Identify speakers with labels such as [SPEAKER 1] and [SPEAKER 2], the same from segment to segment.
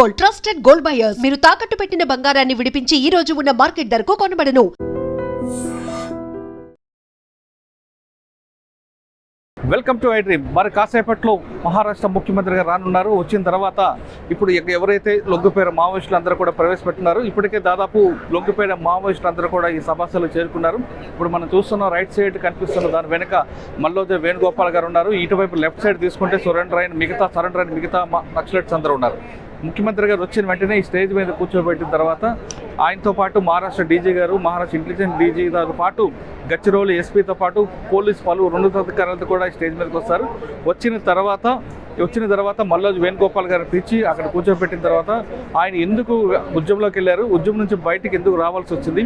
[SPEAKER 1] Gold trusted gold buyers. మీరు తాకట్టు పెట్టిన బంగారాన్ని విడిపించి ఈ రోజు ఉన్న మార్కెట్ ధరకు కొనబడను.
[SPEAKER 2] Welcome to I dream. మరి కాసేపట్లో మహారాష్ట్ర ముఖ్యమంత్రిగా రానున్నారు. వచ్చిన తర్వాత ఇప్పుడు ఎవరైతే లొంగిపోయిన మావోయిస్టులు అందరూ కూడా ప్రవేశపెట్టున్నారు. ఇప్పటికే దాదాపు లొంగిపోయిన మావోయిస్టులు అందరూ కూడా ఈ సభాసలు చేరుకున్నారు. ఇప్పుడు మనం చూస్తున్న రైట్ సైడ్ కనిపిస్తున్న దాని వెనుక మల్లోజ వేణుగోపాల్ గారు ఉన్నారు. ఇటువైపు లెఫ్ట్ సైడ్ తీసుకుంటే సురేంద్ర అయిన మిగతా సరెండర్ అయిన మిగతా మా- నక్సలైట్స్ అందరూ ఉన్నారు. ముఖ్యమంత్రి గారు వచ్చిన వెంటనే ఈ స్టేజ్ మీద కూర్చోబెట్టిన తర్వాత ఆయనతో పాటు మహారాష్ట్ర డీజీ గారు మహారాష్ట్ర ఇంటెలిజెన్స్ డీజీ గారితో పాటు గచ్చిరోలు ఎస్పీతో పాటు పోలీస్ పలు రెండు అధికారులతో కూడా ఈ స్టేజ్ మీదకి వస్తారు. వచ్చిన తర్వాత వచ్చిన తర్వాత మల్లోజు వేణుగోపాల్ గారిని పిలిచి అక్కడ కూర్చోబెట్టిన తర్వాత ఆయన ఎందుకు ఉద్యమంలోకి వెళ్ళారు? ఉద్యమం నుంచి బయటికి ఎందుకు రావాల్సి వచ్చింది?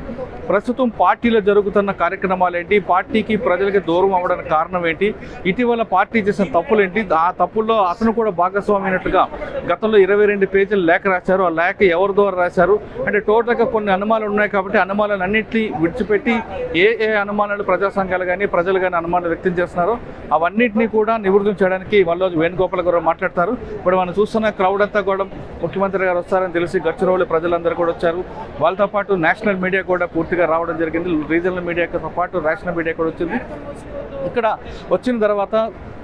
[SPEAKER 2] ప్రస్తుతం పార్టీలో జరుగుతున్న కార్యక్రమాలు ఏంటి? పార్టీకి ప్రజలకి దూరం అవ్వడానికి కారణం ఏంటి? ఇటీవల పార్టీ చేసిన తప్పులు ఏంటి? ఆ తప్పుల్లో అతను కూడా భాగస్వామి అయినట్టుగా గతంలో ఇరవై రెండు పేజీలు లేఖ రాశారు. ఆ లేఖ ఎవరి ద్వారా రాశారు? అంటే టోటల్గా కొన్ని అనుమానాలు ఉన్నాయి కాబట్టి అనుమానాలు అన్నింటినీ విడిచిపెట్టి ఏ ఏ అనుమానాలు ప్రజా సంఘాలు కానీ ప్రజలు కానీ అనుమానాలు వ్యక్తం చేస్తున్నారో అవన్నింటినీ కూడా నివృత్తి చేయడానికి మల్లోజు వేణుగోపాల్ గారు మాట్లాడతారు. ఇప్పుడు మనం చూస్తున్న క్రౌడ్ అంతా కూడా ముఖ్యమంత్రి గారు వస్తారని తెలిసి గచ్చిరోలు ప్రజలందరూ కూడా వచ్చారు. వాళ్ళతో పాటు నేషనల్ మీడియా కూడా పూర్తిగా రావడం జరిగింది. రీజనల్ మీడియాతో పాటు నేషనల్ మీడియా కూడా వచ్చింది. ఇక్కడ వచ్చిన తర్వాత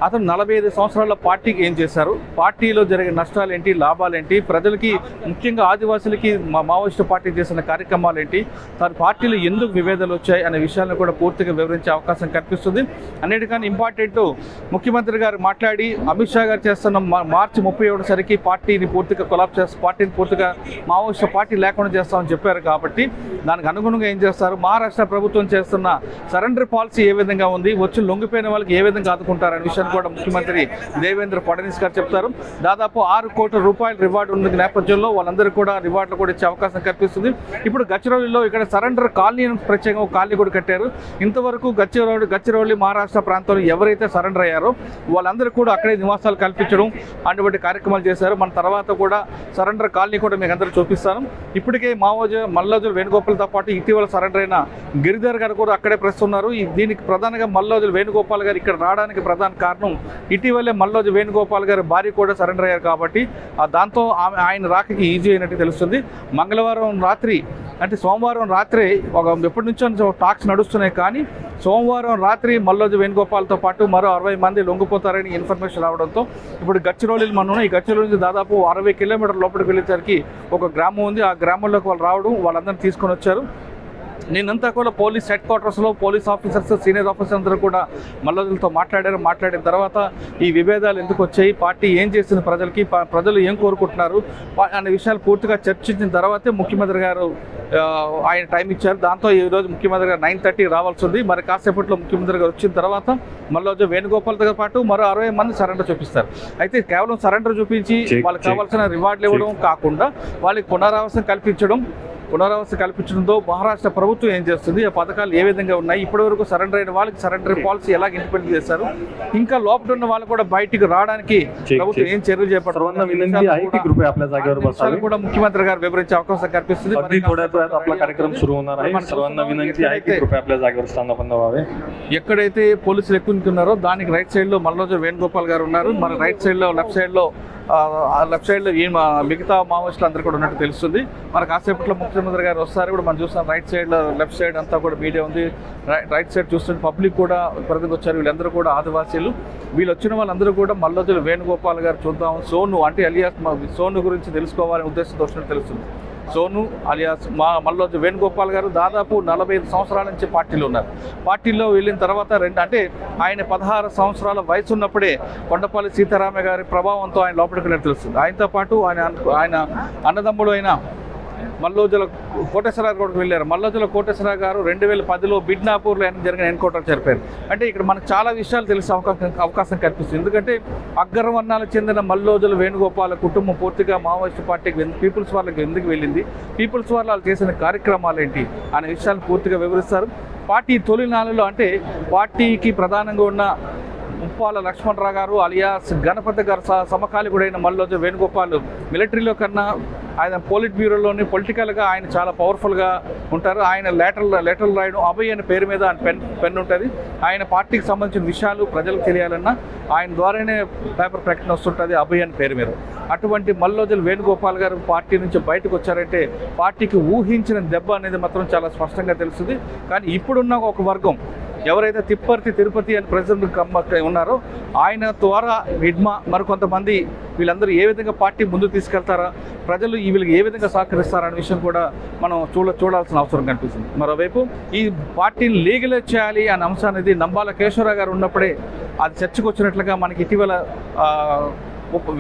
[SPEAKER 2] అతను నలభై ఐదు సంవత్సరాల పార్టీకి ఏం చేశారు? పార్టీలో జరిగే నష్టాలు ఏంటి లాభాలు ఏంటి ప్రజలకి ముఖ్యంగా ఆదివాసులకి మా మావోయిస్టు పార్టీ చేసిన కార్యక్రమాలు ఏంటి తన పార్టీలో ఎందుకు విభేదాలు వచ్చాయి అనే విషయాలను కూడా పూర్తిగా వివరించే అవకాశం కనిపిస్తుంది అన్నిటికన్నా ఇంపార్టెంట్ ముఖ్యమంత్రి గారు మాట్లాడి అమిత్ షా గారు చేస్తున్న మా- మార్చి ముప్పై ఒకటిసరికి పార్టీని పూర్తిగా కొలాప్ చేస్తా పార్టీని పూర్తిగా మావోయిస్ట్ పార్టీ లేకుండా చేస్తామని చెప్పారు కాబట్టి దానికి అనుగుణంగా ఏం చేస్తారు? మహారాష్ట్ర ప్రభుత్వం చేస్తున్న సరెండర్ పాలసీ ఏ విధంగా ఉంది? వచ్చి లొంగిపోయిన వాళ్ళకి ఏ విధంగా ఆదుకుంటారనే విషయాన్ని కూడా ముఖ్యమంత్రి దేవేంద్ర ఫడ్నవీస్ గారు చెప్తారు. దాదాపు ఆరు కోట్ల రూపాయల రివార్డు ఉన్న నేపథ్యంలో వాళ్ళందరూ కూడా రివార్డులు కూడా ఇచ్చే అవకాశం కనిపిస్తుంది ఇప్పుడు గచ్చిరౌలిలో ఇక్కడ సరెండర్ కాలనీ ప్రత్యేకంగా కాలనీ కూడా కట్టారు. ఇంతవరకు గచ్చిరౌలి గచ్చిరౌలి మహారాష్ట్ర ప్రాంతంలో ఎవరైతే సరెండర్ అయ్యారో వాళ్ళందరూ కూడా అక్కడే నివాసాలు కల్పించడం అటువంటి కార్యక్రమాలు చేశారు. మన తర్వాత కూడా సరెండర్ కాలనీ కూడా మీకు అందరూ చూపిస్తాను. ఇప్పటికే మావోజ మల్లోజులు వేణుగోపాల్తో పాటు ఇటీవల సరెండర్ అయిన గిరిధర్ గారు కూడా అక్కడే ప్రస్తున్నారు ఈ దీనికి ప్రధానంగా మల్లోజులు వేణుగోపాల్ గారు ఇక్కడ రావడానికి ప్రధాన కారణం ఇటీవలే మల్లోజు వేణుగోపాల్ గారి భార్య కూడా సరెండర్ అయ్యారు కాబట్టి దాంతో ఆమె ఆయన రాకకి ఈజీ అయినట్టు తెలుస్తుంది. మంగళవారం రాత్రి అంటే సోమవారం రాత్రి ఒక ఎప్పటి నుంచో టాక్స్ నడుస్తున్నాయి కానీ సోమవారం రాత్రి మల్లోజు వేణుగోపాల్తో పాటు మరో అరవై మంది లొంగిపోతారని ఇన్ఫర్మేషన్ రావడంతో ఇప్పుడు గచ్చిరోలిలో మనం ఉన్నాం. ఈ గచ్చిరోలి నుంచి దాదాపు అరవై కిలోమీటర్ల లోపలికి వెళ్ళేసరికి ఒక గ్రామం ఉంది ఆ గ్రామంలోకి వాళ్ళు రావడం వాళ్ళందరినీ తీసుకొని వచ్చారు నేనంతా కూడా పోలీస్ హెడ్ క్వార్టర్స్లో పోలీస్ ఆఫీసర్స్ సీనియర్ ఆఫీసర్ అందరూ కూడా మల్లదులతో మాట్లాడారు. మాట్లాడిన తర్వాత ఈ విభేదాలు ఎందుకు వచ్చాయి? పార్టీ ఏం చేసింది ప్రజలకి? ప్రజలు ఏం కోరుకుంటున్నారు? అనే విషయాలు పూర్తిగా చర్చించిన తర్వాతే ముఖ్యమంత్రి గారు ఆయన టైం ఇచ్చారు. దాంతో ఈ రోజు ముఖ్యమంత్రి గారు నైన్ థర్టీ రావాల్సి ఉంది. మరి కాసేపట్లో ముఖ్యమంత్రి గారు వచ్చిన తర్వాత మళ్ళీ వేణుగోపాల్తో పాటు మరో అరవై మంది సరెండర్ చూపిస్తారు. అయితే కేవలం సరెండర్ చూపించి వాళ్ళకి. కావాల్సిన రివార్డులు ఇవ్వడం కాకుండా వాళ్ళకి పునరావాసం కల్పించడం పునరావాస కల్పించడంతో మహారాష్ట్ర ప్రభుత్వం ఏం చేస్తుంది? ఆ పథకాలు ఏ విధంగా ఉన్నాయి? ఇప్పటి వరకు సరెండర్ అయిన వాళ్ళకి సరెండర్ పాలసీ ఎలా ఇంప్లిమెంట్ చేశారు? ఇంకా లోపల ఉన్న వాళ్ళు కూడా బయటికి రావడానికి ప్రభుత్వం ఏం చర్యలు
[SPEAKER 3] చేపట్టారు
[SPEAKER 2] కూడా ముఖ్యమంత్రి గారు వివరించే అవకాశం కనిపిస్తుంది ఎక్కడైతే పోలీసులు ఎక్కువ ఉన్నారో దానికి రైట్ సైడ్లో మల్లోజర్ వేణుగోపాల్ గారు ఉన్నారు. మన రైట్ సైడ్లో లెఫ్ట్ సైడ్లో లెఫ్ట్ సైడ్లో ఈ మా- మిగతా మావోయిస్టులు అందరూ కూడా ఉన్నట్టు తెలుస్తుంది. మన కాసేపట్లో ముఖ్యమంత్రి గారు వస్తారు కూడా మనం చూస్తాం రైట్ సైడ్లో లెఫ్ట్ సైడ్ అంతా కూడా మీడియా ఉంది. రై- రైట్ సైడ్ చూస్తుంటే పబ్లిక్ కూడా పరిధికి వచ్చారు. వీళ్ళందరూ కూడా ఆదివాసీలు. వీళ్ళు వచ్చిన వాళ్ళందరూ కూడా మల్లోజులు వేణుగోపాల్ గారు చూద్దాం. సోను అంటే అలియాస్ సోను గురించి తెలుసుకోవాలనే ఉద్దేశంతో వచ్చినట్టు తెలుస్తుంది. సోను అలియాస్ మా మల్లోజు వేణుగోపాల్ గారు దాదాపు నలభై ఐదు సంవత్సరాల నుంచి పార్టీలో ఉన్నారు. పార్టీలో వెళ్ళిన తర్వాత రెండు అంటే ఆయన పదహారు సంవత్సరాల వయసు ఉన్నప్పుడే కొండపల్లి సీతారామ గారి ప్రభావంతో ఆయన లోపలికి వెళ్ళినట్టు తెలుస్తుంది. ఆయనతో పాటు ఆయన ఆయన అన్నదమ్ముడు అయిన మల్లోజుల కోటేశ్వరరావు కూడా వెళ్ళారు. మల్లోజుల కోటేశ్వరరావు గారు రెండు వేల పదిలో బిడ్నాపూర్లో జరిగిన ఎన్కౌంటర్ జరిపారు అంటే ఇక్కడ మనకు చాలా విషయాలు తెలిసే అవకాశం అవకాశం కనిపిస్తుంది ఎందుకంటే అగ్రవర్ణాలకు చెందిన మల్లోజుల వేణుగోపాల కుటుంబం పూర్తిగా మావోయిస్ట్ పార్టీకి పీపుల్స్ వాళ్ళకి ఎందుకు వెళ్ళింది? పీపుల్స్ వాళ్ళు చేసిన కార్యక్రమాలు ఏంటి? అనే విషయాలు పూర్తిగా వివరిస్తారు. పార్టీ తొలి అంటే పార్టీకి ప్రధానంగా ఉన్న ముప్పాల లక్ష్మణరావు గారు అలియాస్ గణపతి గారు స- సమకాలికుడైన మల్లోజు వేణుగోపాల్ మిలిటరీలో కన్నా ఆయన పోలిట్ బ్యూరోలోని పొలిటికల్గా ఆయన చాలా పవర్ఫుల్గా ఉంటారు. ఆయన లెటర్లు లెటర్లు రాయడం అభయ్ అనే పేరు మీద ఆయన పెన్ పెన్ ఉంటుంది. ఆయన పార్టీకి సంబంధించిన విషయాలు ప్రజలకు తెలియాలన్నా ఆయన ద్వారానే పేపర్ ప్రకటన వస్తుంటుంది అభయ్ అనే పేరు మీద. అటువంటి మల్లోజులు వేణుగోపాల్ గారు పార్టీ నుంచి బయటకు వచ్చారంటే పార్టీకి ఊహించిన దెబ్బ అనేది మాత్రం చాలా స్పష్టంగా తెలుస్తుంది. కానీ ఇప్పుడున్న ఒక వర్గం ఎవరైతే తిప్పర్తి తిరుపతి అని ప్రెసిడెంట్ కమ్మ ఉన్నారో ఆయన ద్వారా విడ్మా మరికొంతమంది వీళ్ళందరూ ఏ విధంగా పార్టీ ముందు తీసుకెళ్తారా ప్రజలు వీళ్ళకి ఏ విధంగా సహకరిస్తారనే విషయం కూడా మనం చూడ చూడాల్సిన అవసరం కనిపిస్తుంది. మరోవైపు ఈ పార్టీని లీగలైజ్ చేయాలి అనే అంశం అనేది నంబాల కేశవరావు గారు ఉన్నప్పుడే అది చర్చకు వచ్చినట్లుగా మనకి ఇటీవల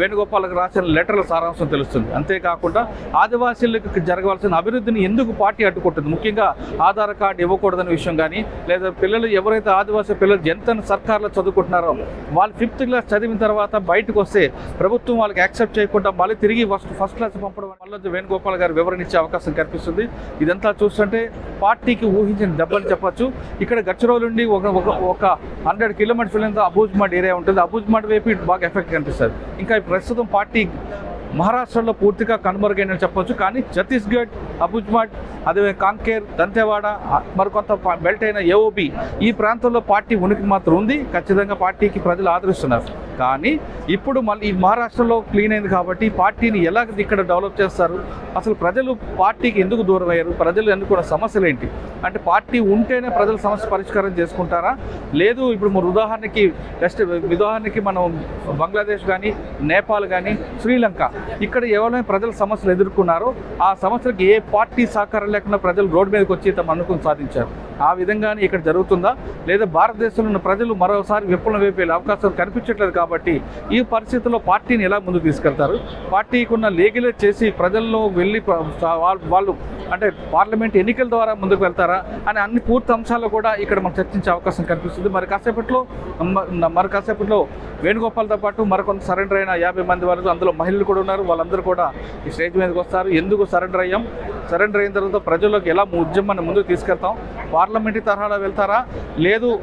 [SPEAKER 2] వేణుగోపాల్కి రాసిన లెటర్ల సారాంశం తెలుస్తుంది. అంతేకాకుండా ఆదివాసీలకు జరగవలసిన అభివృద్ధిని ఎందుకు పార్టీ అడ్డుకుంటుంది? ముఖ్యంగా ఆధార్ కార్డు ఇవ్వకూడదనే విషయం కానీ లేదా పిల్లలు ఎవరైతే ఆదివాసీ పిల్లలు ఎంత సర్కార్లో చదువుకుంటున్నారో వాళ్ళు ఫిఫ్త్ క్లాస్ చదివిన తర్వాత బయటకు వస్తే ప్రభుత్వం వాళ్ళకి యాక్సెప్ట్ చేయకుండా మళ్ళీ తిరిగి ఫస్ట్ ఫస్ట్ క్లాస్ పంపడం వల్ల వేణుగోపాల్ గారు వివరణ ఇచ్చే అవకాశం కనిపిస్తుంది. ఇదంతా చూస్తుంటే పార్టీకి ఊహించిన దెబ్బని చెప్పచ్చు. ఇక్కడ గచ్చిరోలు నుండి ఒక ఒక ఒక హండ్రెడ్ కిలోమీటర్స్ వెళ్ళిన అబూజ్మాడ్ ఏరియా ఉంటుంది. అబూజ్మాడ్ వైపు బాగా ఎఫెక్ట్ కనిపిస్తుంది. ఇంకా ప్రస్తుతం పార్టీ మహారాష్ట్రలో పూర్తిగా కనుమరుగైన చెప్పొచ్చు. కానీ ఛత్తీస్గఢ్ అబుజ్మాట్ అదే కాంకేర్ దంతెవాడ మరికొంత బెల్ట్ అయిన ఏఓబి ఈ ప్రాంతంలో పార్టీ ఉనికి మాత్రం ఉంది. ఖచ్చితంగా పార్టీకి ప్రజలు ఆదరిస్తున్నారు. కానీ ఇప్పుడు మళ్ళీ ఈ మహారాష్ట్రలో క్లీన్ అయింది కాబట్టి పార్టీని ఎలా ఇక్కడ డెవలప్ చేస్తారు? అసలు ప్రజలు పార్టీకి ఎందుకు దూరం అయ్యారు? ప్రజలు ఎన్నుకున్న సమస్యలు ఏంటి? అంటే పార్టీ ఉంటేనే ప్రజల సమస్య పరిష్కారం చేసుకుంటారా? లేదు ఇప్పుడు మన ఉదాహరణకి జస్ట్ ఉదాహరణకి మనం బంగ్లాదేశ్ కానీ నేపాల్ కానీ శ్రీలంక ఇక్కడ ఎవరైనా ప్రజల సమస్యలు ఎదుర్కొన్నారో ఆ సమస్యలకు ఏ పార్టీ సహకారం లేకుండా ప్రజలు రోడ్డు మీదకి వచ్చి తమ అనుకుని సాధించారు. ఆ విధంగానే ఇక్కడ జరుగుతుందా? లేదా భారతదేశంలో ఉన్న ప్రజలు మరోసారి విప్లవం వైపు వెళ్ళే అవకాశం కనిపించట్లేదు కాబట్టి ఈ పరిస్థితుల్లో పార్టీని ఎలా ముందుకు తీసుకెళ్తారు? పార్టీకి ఉన్న లీగలైజ్ చేసి ప్రజల్లో వెళ్ళి వాళ్ళ- వాళ్ళు అంటే పార్లమెంట్ ఎన్నికల ద్వారా ముందుకు వెళ్తారా? అని అన్ని పూర్తి అంశాలు కూడా ఇక్కడ మనం చర్చించే అవకాశం కనిపిస్తుంది. మరి కాసేపట్లో మరి కాసేపట్లో వేణుగోపాల్తో పాటు మరికొంత సరెండర్ అయిన యాభై మంది వరకు అందులో మహిళలు కూడా ఉన్నారు. వాళ్ళందరూ కూడా ఈ స్టేజ్ మీదకి వస్తారు. ఎందుకు సరెండర్ అయ్యాం? సరెండర్ అయిన తర్వాత ప్రజల్లోకి ఎలా ఉద్యమాన్ని ముందుకు తీసుకెళ్తాం? పార్లమెంటరీ తరహాలో వెళ్తారా? లేదు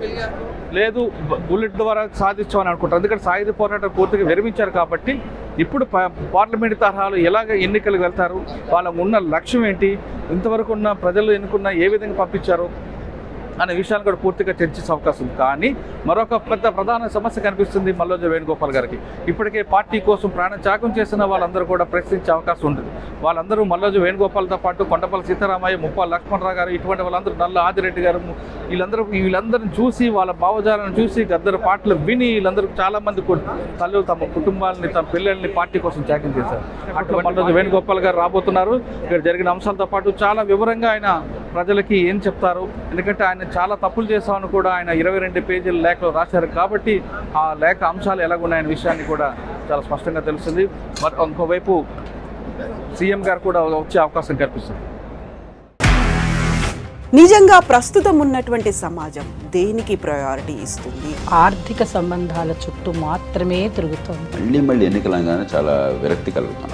[SPEAKER 2] లేదు బుల్లెట్ ద్వారా సాధించామని అనుకుంటారు. ఎందుకంటే సాయుధ పోరాటం పూర్తిగా విరమించారు కాబట్టి ఇప్పుడు ప- పార్లమెంట్ తరహాలో ఎలాగ ఎన్నికలకు వెళ్తారు? వాళ్ళకు ఉన్న లక్ష్యం ఏంటి? ఇంతవరకు ఉన్న ప్రజలు ఎన్నుకున్న ఏ విధంగా పంపించారు? అనే విషయాలు కూడా పూర్తిగా చర్చించే అవకాశం ఉంది. కానీ మరొక పెద్ద ప్రధాన సమస్య కనిపిస్తుంది మల్లోజ వేణుగోపాల్ గారికి. ఇప్పటికే పార్టీ కోసం ప్రాణ త్యాగం చేసిన వాళ్ళందరూ కూడా ప్రశ్నించే అవకాశం ఉంటుంది. వాళ్ళందరూ మల్లోజ వేణుగోపాల్తో పాటు కొండపల్లి సీతారామయ్య ముప్పాల లక్ష్మణరావు గారు ఇటువంటి వాళ్ళందరూ నల్ల ఆదిరెడ్డి గారు వీళ్ళందరూ వీళ్ళందరిని చూసి వాళ్ళ భావజాలను చూసి గద్దరు పాటలు విని వీళ్ళందరూ చాలామంది తల్లు తమ కుటుంబాలని తమ పిల్లల్ని పార్టీ కోసం త్యాగం చేశారు. అట్లా మల్లోజ వేణుగోపాల్ గారు రాబోతున్నారు. ఇక్కడ జరిగిన అంశాలతో పాటు చాలా వివరంగా ఆయన ప్రజలకి ఏం చెప్తారు? ఎందుకంటే ఆయన చాలా తప్పులు చేస్తామని కూడా ఆయన ఇరవై రెండు పేజీల లేఖలో రాశారు కాబట్టి ఆ లేఖ అంశాలు ఎలాగున్నాయనే విషయాన్ని కూడా చాలా స్పష్టంగా తెలుస్తుంది. మరి ఇంకోవైపు సీఎం గారు కూడా వచ్చే అవకాశం కనిపిస్తుంది
[SPEAKER 4] నిజంగా ప్రస్తుతం ఉన్నటువంటి సమాజం దేనికి ప్రయారిటీ ఇస్తుంది?
[SPEAKER 5] ఆర్థిక సంబంధాల చుట్టూ మాత్రమే తిరుగుతోంది.
[SPEAKER 6] మళ్ళీ మళ్ళీ ఎన్నికలంగానే చాలా విరక్తి కలుగుతాం